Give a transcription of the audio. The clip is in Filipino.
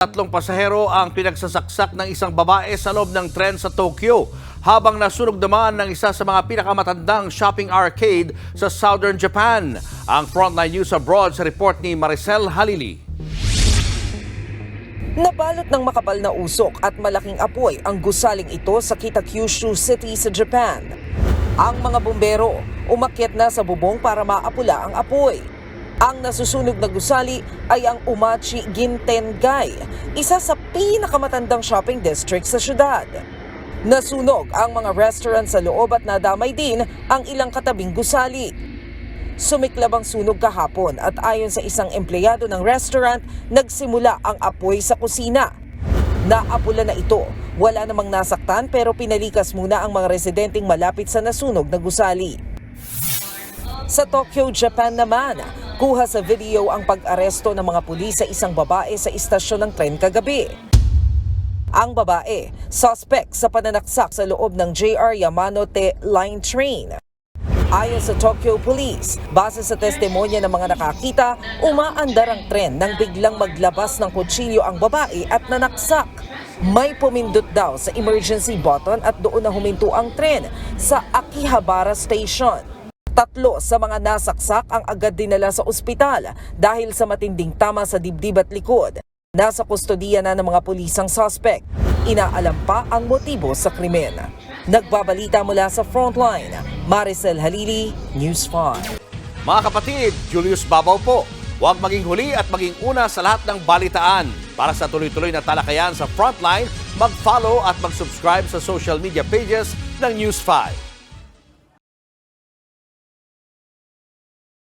Tatlong pasahero ang pinagsasaksak ng isang babae sa loob ng tren sa Tokyo habang nasunog naman ng isa sa mga pinakamatandang shopping arcade sa southern Japan. Ang Frontline News Abroad sa report ni Maricel Halili. Nabalot ng makapal na usok at malaking apoy ang gusaling ito sa Kitakyushu City sa Japan. Ang mga bumbero umakyat na sa bubong para maapula ang apoy. Ang nasusunog na gusali ay ang Umachi Gintengai, isa sa pinakamatandang shopping district sa syudad. Nasunog ang mga restaurant sa loob at nadamay din ang ilang katabing gusali. Sumiklab ang sunog kahapon at ayon sa isang empleyado ng restaurant, nagsimula ang apoy sa kusina. Naapula na ito. Wala namang nasaktan pero pinalikas muna ang mga residenteng malapit sa nasunog na gusali. Sa Tokyo, Japan naman, kuha sa video ang pag-aresto ng mga pulis sa isang babae sa istasyon ng tren kagabi. Ang babae, suspect sa pananaksak sa loob ng JR Yamanote Line train. Ayon sa Tokyo Police, base sa testimonya ng mga nakakita, umaandar ang tren nang biglang maglabas ng kutsilyo ang babae at nanaksak. May pumindot daw sa emergency button at doon na huminto ang tren sa Akihabara Station. Tatlo sa mga nasaksak ang agad dinala sa ospital dahil sa matinding tama sa dibdib at likod. Nasa kustodiya na ng mga pulisang suspect. Inaalam pa ang motibo sa krimen. Nagbabalita mula sa Frontline, Maricel Halili, News 5. Mga kapatid, Julius Babaw po. Huwag maging huli at maging una sa lahat ng balitaan. Para sa tuloy-tuloy na talakayan sa Frontline, mag-follow at mag-subscribe sa social media pages ng News 5.